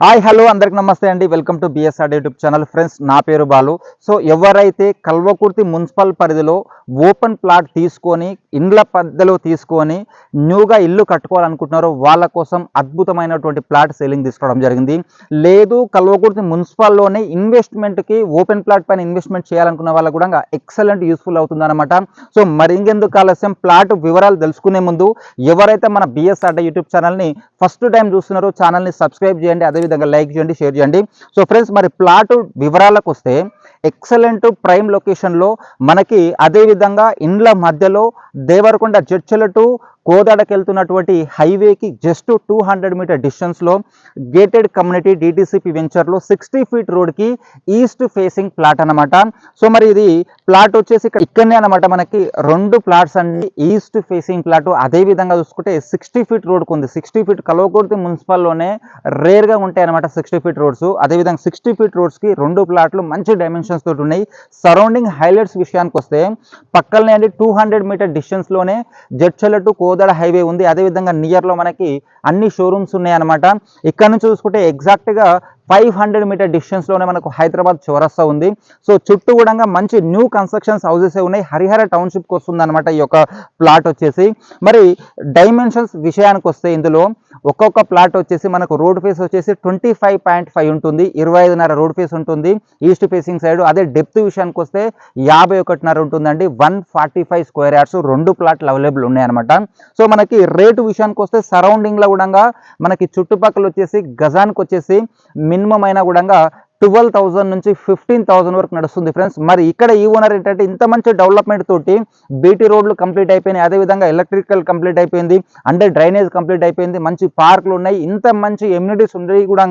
Hi hello అందరికి నమస్తే అండి. Welcome to BSR YouTube channel friends నా పేరు బాలు. సో ఎవరైతే కల్వకుర్తి మున్సిపల్ పరిధిలో ఓపెన్ ప్లాట్ తీసుకొని ఇండ్ల పద్ధతిలో తీసుకొని న్యూగా ఇల్లు కట్టుకోవాలనుకుంటున్నారో వాళ్ళ కోసం అద్భుతమైనటువంటి ప్లాట్ సేలింగ్ తీసుకోవడం జరిగింది. లేదు కల్వకుర్తి మున్సిపల్లోనే ఇన్వెస్ట్మెంట్కి ఓపెన్ ప్లాట్ పైన ఇన్వెస్ట్మెంట్ చేయాలనుకున్న వాళ్ళకు కూడా ఎక్సలెంట్ యూస్ఫుల్ అవుతుందన్నమాట. సో మరి ఇంకెందుకు ఆలస్యం? ప్లాట్ వివరాలు తెలుసుకునే ముందు ఎవరైతే మన బిఎస్ఆర్డే యూట్యూబ్ ఛానల్ని ఫస్ట్ టైం చూస్తున్నారో ఛానల్ని సబ్స్క్రైబ్ చేయండి. అదే అదేవిధంగా లైక్ చేయండి షేర్ చేయండి. సో ఫ్రెండ్స్ మరి ప్లాట్ వివరాలకు వస్తే ఎక్సలెంట్ ప్రైమ్ లొకేషన్లో మనకి అదేవిధంగా ఇండ్ల మధ్యలో దేవరకొండ చర్చల టు కోదాడకి వెళ్తున్నటువంటి హైవేకి జస్ట్ టూ హండ్రెడ్ మీటర్ డిస్టెన్స్లో గేటెడ్ కమ్యూనిటీ డీటీసీపీ వెంచర్లో సిక్స్టీ ఫీట్ రోడ్కి ఈస్ట్ ఫేసింగ్ ప్లాట్ అనమాట సో మరి ఇది ప్లాట్ వచ్చేసి ఇక్కడ ఇక్కడనే అనమాట మనకి. రెండు ప్లాట్స్ అండి ఈస్ట్ ఫేసింగ్ ప్లాట్. అదే విధంగా చూసుకుంటే సిక్స్టీ ఫీట్ రోడ్కు ఉంది. సిక్స్టీ ఫీట్ కలవకుర్తి మున్సిపల్లోనే రేర్గా ఉంటాయి అనమాట సిక్స్టీ ఫీట్ రోడ్స్. అదేవిధంగా సిక్స్టీ ఫీట్ రోడ్స్కి రెండు ప్లాట్లు మంచి డైమెన్షన్స్ తోటి ఉన్నాయి. సరౌండింగ్ హైలైట్స్ విషయానికి వస్తే పక్కనే అండి టూ హండ్రెడ్ మీటర్ డిస్టెన్స్లోనే జడ్చల టు కోదాడ హైవే ఉంది. అదేవిధంగా నియర్లో మనకి అన్ని షోరూమ్స్ ఉన్నాయన్నమాట. ఇక్కడ నుంచి చూసుకుంటే ఎగ్జాక్ట్గా ఫైవ్ హండ్రెడ్ మీటర్ డిస్టెన్స్లోనే మనకు హైదరాబాద్ చౌరస్తా ఉంది. సో చుట్టూ కూడా మంచి న్యూ కన్స్ట్రక్షన్స్ హౌసెస్ ఉన్నాయి. హరిహర టౌన్షిప్కి వస్తుంది అనమాట ఈ యొక్క ప్లాట్ వచ్చేసి. మరి డైమెన్షన్స్ విషయానికి వస్తే ఇందులో ఒక్కొక్క ప్లాట్ వచ్చేసి మనకు రోడ్ ఫేస్ వచ్చేసి ట్వంటీ ఫైవ్ పాయింట్ ఫైవ్ ఉంటుంది. ఇరవై ఐదున్నర రోడ్ ఫేస్ ఉంటుంది. ఈస్ట్ ఫేసింగ్ సైడ్ అదే డెప్త్ విషయానికి వస్తే యాభై ఒకటిన్నర ఉంటుందండి. One forty five square yards రెండు ప్లాట్లు అవైలబుల్ ఉన్నాయన్నమాట. సో మనకి రేటు విషయానికి వస్తే సరౌండింగ్లో కూడా మనకి చుట్టుపక్కల వచ్చేసి గజానికి వచ్చేసి మినిమం అయినా కూడా ట్వెల్వ్ థౌసండ్ నుంచి ఫిఫ్టీన్ థౌసండ్ వరకు నడుస్తుంది ఫ్రెండ్స్ మరి ఇక్కడ ఈ ఓనర్ ఏంటంటే ఇంత మంచి డెవలప్మెంట్ తోటి బీటీ రోడ్లు కంప్లీట్ అయిపోయినాయి. అదేవిధంగా ఎలక్ట్రికల్ కంప్లీట్ అయిపోయింది. అంటే డ్రైనేజ్ కంప్లీట్ అయిపోయింది. మంచి పార్కులు ఉన్నాయి. ఇంత మంచి ఎమ్యూనిటీస్ ఉన్నాయి కూడా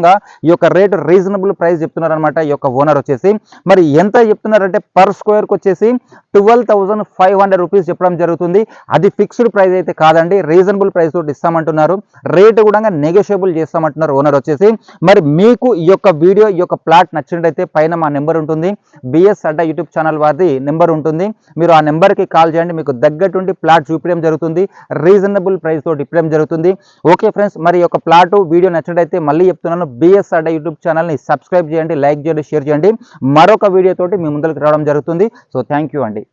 ఈ యొక్క రేటు రీజనబుల్ ప్రైస్ చెప్తున్నారనమాట ఈ యొక్క ఓనర్ వచ్చేసి. మరి ఎంత చెప్తున్నారంటే పర్ స్క్వేర్కి వచ్చేసి twelve thousand five hundred rupees చెప్పడం జరుగుతుంది. అది ఫిక్స్డ్ ప్రైస్ అయితే కాదండి. రీజనబుల్ ప్రైస్ తోటి ఇస్తామంటున్నారు. రేటు కూడా నెగోషియబుల్ చేస్తామంటున్నారు ఓనర్ వచ్చేసి. మరి మీకు ఈ యొక్క వీడియో ఈ యొక్క ప్లాట్ నచ్చినట్టయితే పైన మా నెంబర్ ఉంటుంది. బిఎస్ అడ్డా యూట్యూబ్ ఛానల్ వారిది నెంబర్ ఉంటుంది. మీరు ఆ నెంబర్కి కాల్ చేయండి. మీకు దగ్గరుండి ప్లాట్ చూపించడం జరుగుతుంది. రీజనబుల్ ప్రైస్ తోటి ఇప్పడం జరుగుతుంది. ఓకే ఫ్రెండ్స్ మరి ఒక ప్లాట్ వీడియో నచ్చినట్టయితే మళ్ళీ చెప్తున్నాను. బిఎస్ అడ్డా యూట్యూబ్ ఛానల్ని సబ్స్క్రైబ్ చేయండి లైక్ చేయండి షేర్ చేయండి. మరొక వీడియో తోటి మీ ముందరికి రావడం జరుగుతుంది. సో థ్యాంక్ అండి.